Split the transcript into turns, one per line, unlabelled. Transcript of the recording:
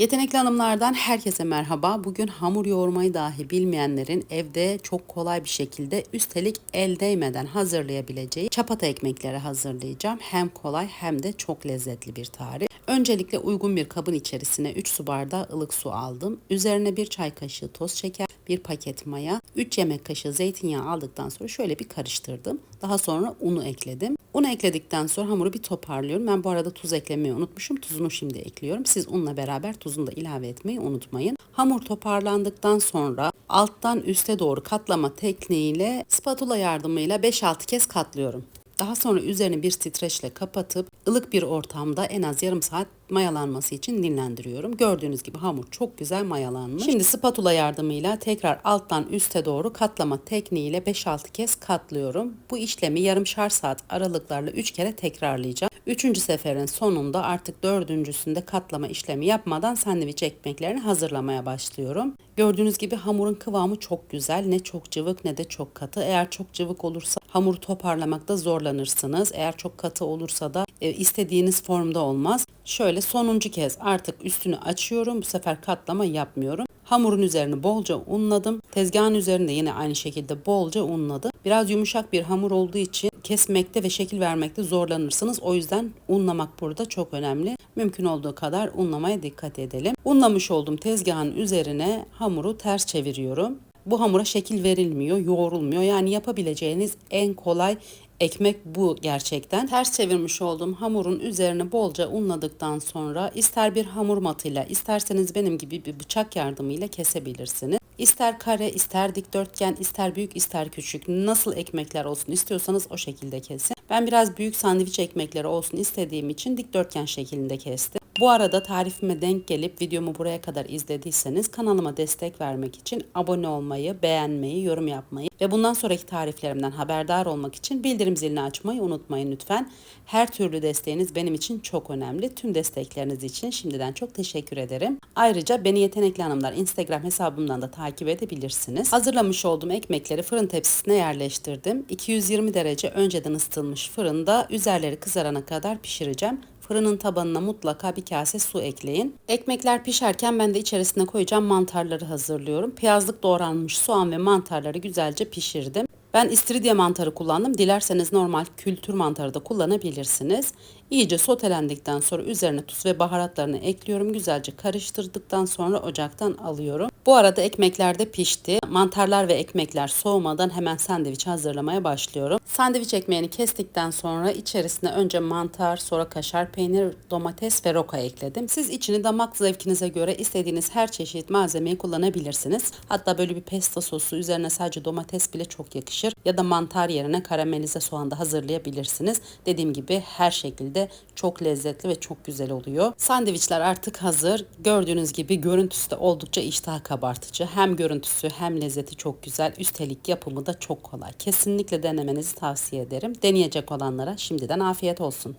Yetenekli hanımlardan herkese merhaba. Bugün hamur yoğurmayı dahi bilmeyenlerin evde çok kolay bir şekilde üstelik el değmeden hazırlayabileceği çapata ekmekleri hazırlayacağım. Hem kolay hem de çok lezzetli bir tarif. Öncelikle uygun bir kabın içerisine 3 su bardağı ılık su aldım. Üzerine 1 çay kaşığı toz şeker, 1 paket maya, 3 yemek kaşığı zeytinyağı aldıktan sonra şöyle bir karıştırdım. Daha sonra unu ekledim. Unu ekledikten sonra hamuru bir toparlıyorum. Ben bu arada tuz eklemeyi unutmuşum. Tuzunu şimdi ekliyorum. Siz unla beraber tuzunu da ilave etmeyi unutmayın. Hamur toparlandıktan sonra alttan üste doğru katlama tekniğiyle spatula yardımıyla 5-6 kez katlıyorum. Daha sonra üzerini bir streçle kapatıp ılık bir ortamda en az yarım saat mayalanması için dinlendiriyorum. Gördüğünüz gibi hamur çok güzel mayalanmış. Şimdi spatula yardımıyla tekrar alttan üste doğru katlama tekniğiyle 5-6 kez katlıyorum. Bu işlemi yarımşar saat aralıklarla 3 kere tekrarlayacağım. Üçüncü seferin sonunda artık dördüncüsünde katlama işlemi yapmadan sandviç ekmeklerini hazırlamaya başlıyorum. Gördüğünüz gibi hamurun kıvamı çok güzel. Ne çok cıvık ne de çok katı. Eğer çok cıvık olursa hamur toparlamakta zorlanırsınız. Eğer çok katı olursa da e, istediğiniz formda olmaz. Şöyle sonuncu kez artık üstünü açıyorum. Bu sefer katlama yapmıyorum. Hamurun üzerini bolca unladım. Tezgahın üzerinde yine aynı şekilde bolca unladım. Biraz yumuşak bir hamur olduğu için kesmekte ve şekil vermekte zorlanırsınız. O yüzden unlamak burada çok önemli. Mümkün olduğu kadar unlamaya dikkat edelim. Unlamış olduğum tezgahın üzerine hamuru ters çeviriyorum. Bu hamura şekil verilmiyor, yoğrulmuyor. Yani yapabileceğiniz en kolay ekmek bu gerçekten. Ters çevirmiş olduğum hamurun üzerine bolca unladıktan sonra ister bir hamur matıyla isterseniz benim gibi bir bıçak yardımıyla kesebilirsiniz. İster kare, ister dikdörtgen, ister büyük, ister küçük nasıl ekmekler olsun istiyorsanız o şekilde kesin. Ben biraz büyük sandviç ekmekleri olsun istediğim için dikdörtgen şeklinde kestim. Bu arada tarifime denk gelip videomu buraya kadar izlediyseniz kanalıma destek vermek için abone olmayı, beğenmeyi, yorum yapmayı ve bundan sonraki tariflerimden haberdar olmak için bildirim zilini açmayı unutmayın lütfen. Her türlü desteğiniz benim için çok önemli. Tüm destekleriniz için şimdiden çok teşekkür ederim. Ayrıca Beni Yetenekli Hanımlar Instagram hesabımdan da takip edebilirsiniz. Hazırlamış olduğum ekmekleri fırın tepsisine yerleştirdim. 220 derece önceden ısıtılmış fırında üzerleri kızarana kadar pişireceğim. Fırının tabanına mutlaka bir kase su ekleyin. Ekmekler pişerken ben de içerisine koyacağım mantarları hazırlıyorum. Piyazlık doğranmış soğan ve mantarları güzelce pişirdim. Ben istiridye mantarı kullandım. Dilerseniz normal kültür mantarı da kullanabilirsiniz. İyice sotelendikten sonra üzerine tuz ve baharatlarını ekliyorum. Güzelce karıştırdıktan sonra ocaktan alıyorum. Bu arada ekmekler de pişti. Mantarlar ve ekmekler soğumadan hemen sandviç hazırlamaya başlıyorum. Sandviç ekmeğini kestikten sonra içerisine önce mantar, sonra kaşar peynir, domates ve roka ekledim. Siz içini damak zevkinize göre istediğiniz her çeşit malzemeyi kullanabilirsiniz. Hatta böyle bir pesto sosu üzerine sadece domates bile çok yakışır. Ya da mantar yerine karamelize soğan da hazırlayabilirsiniz. Dediğim gibi her şekilde çok lezzetli ve çok güzel oluyor. Sandviçler artık hazır. Gördüğünüz gibi görüntüsü de oldukça iştah kabartıcı. Hem görüntüsü hem lezzeti çok güzel. Üstelik yapımı da çok kolay. Kesinlikle denemenizi tavsiye ederim. Deneyecek olanlara şimdiden afiyet olsun.